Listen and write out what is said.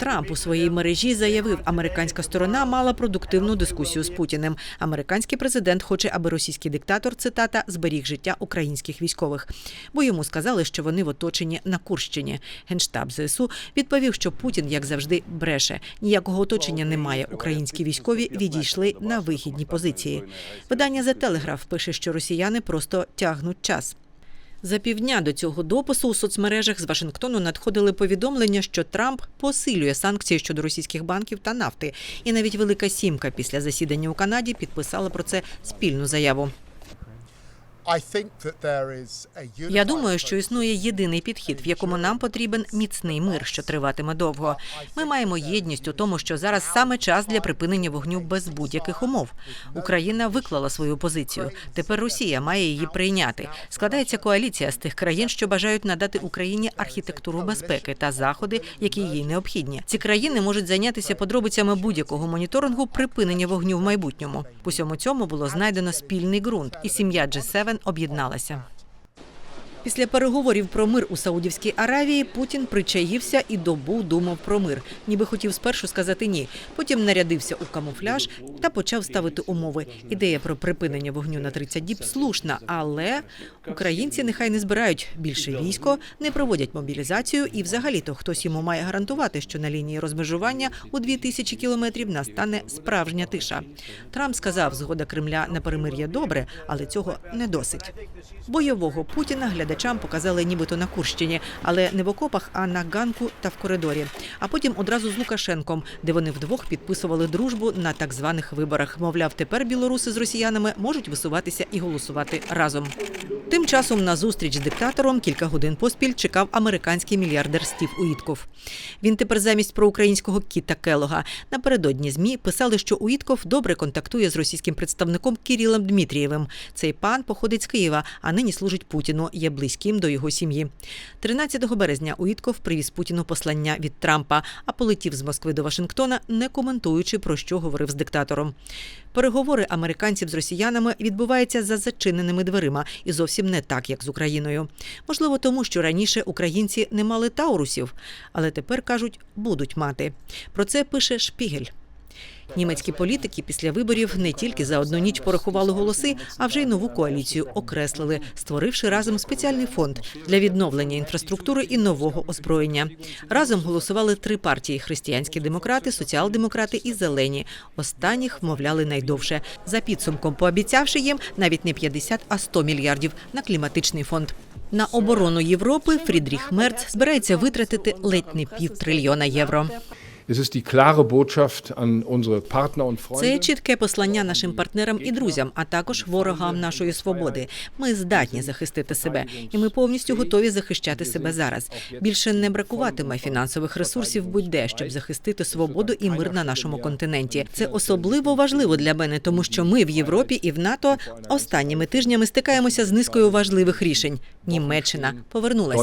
Трамп у своїй мережі заявив, американська сторона мала продуктивну дискусію з Путіним. Американський президент хоче, аби російський диктатор цитата зберіг життя українських військових, бо йому сказали, що вони в оточенні на Курщині. Генштаб ЗСУ відповів, що Путін, як завжди, бреше. Ніякого оточення немає. Українські військові відійшли на вихідні позиції. Видання The Telegraph пише, що росіяни просто тягнуть час. За півдня до цього допису у соцмережах з Вашингтону надходили повідомлення, що Трамп посилює санкції щодо російських банків та нафти. І навіть Велика Сімка після засідання у Канаді підписала про це спільну заяву. Я думаю, що існує єдиний підхід, в якому нам потрібен міцний мир, що триватиме довго. Ми маємо єдність у тому, що зараз саме час для припинення вогню без будь-яких умов. Україна виклала свою позицію. Тепер Росія має її прийняти. Складається коаліція з тих країн, що бажають надати Україні архітектуру безпеки та заходи, які їй необхідні. Ці країни можуть зайнятися подробицями будь-якого моніторингу припинення вогню в майбутньому. Усьому цьому було знайдено спільний ґрунт, і сім'я G7 об'єдналася. Після переговорів про мир у Саудівській Аравії Путін причаївся і добу думав про мир, ніби хотів спершу сказати ні. Потім нарядився у камуфляж та почав ставити умови. Ідея про припинення вогню на 30 діб слушна, але українці нехай не збирають більше військо, не проводять мобілізацію, і взагалі-то хтось йому має гарантувати, що на лінії розмежування у 2000 кілометрів настане справжня тиша. Трамп сказав, згода Кремля на перемир'я добре, але цього не досить. Бойового Путіна глядачам показали нібито на Курщині, але не в окопах, а на ганку та в коридорі. А потім одразу з Лукашенком, де вони вдвох підписували дружбу на так званих виборах. Мовляв, тепер білоруси з росіянами можуть висуватися і голосувати разом. Тим часом на зустріч з диктатором кілька годин поспіль чекав американський мільярдер Стів Уітков. Він тепер замість проукраїнського Кіта Келога. Напередодні змі писали, що Уітков добре контактує з російським представником Кирилом Дмитрієвим. Цей пан походить з Києва, а нині служить Путіну. Є близьким до його сім'ї. 13 березня Уітков привіз Путіну послання від Трампа, а полетів з Москви до Вашингтона, не коментуючи про що говорив з диктатором. Переговори американців з росіянами відбуваються за зачиненими дверима і зовсім не так, як з Україною. Можливо, тому що раніше українці не мали таурусів, але тепер кажуть, будуть мати. Про це пише Шпігель. Німецькі політики після виборів не тільки за одну ніч порахували голоси, а вже й нову коаліцію окреслили, створивши разом спеціальний фонд для відновлення інфраструктури і нового озброєння. Разом голосували три партії: християнські демократи, соціал-демократи і зелені. Останніх вмовляли найдовше за підсумком, пообіцявши їм навіть не 50, а 100 мільярдів на кліматичний фонд. На оборону Європи Фрідріх Мерц збирається витратити ледь не півтрильйона євро. Це чітке послання нашим партнерам і друзям, а також ворогам нашої свободи. Ми здатні захистити себе, і ми повністю готові захищати себе зараз. Більше не бракуватиме фінансових ресурсів будь-де, щоб захистити свободу і мир на нашому континенті. Це особливо важливо для мене, тому що ми в Європі і в НАТО останніми тижнями стикаємося з низкою важливих рішень. Німеччина повернулася.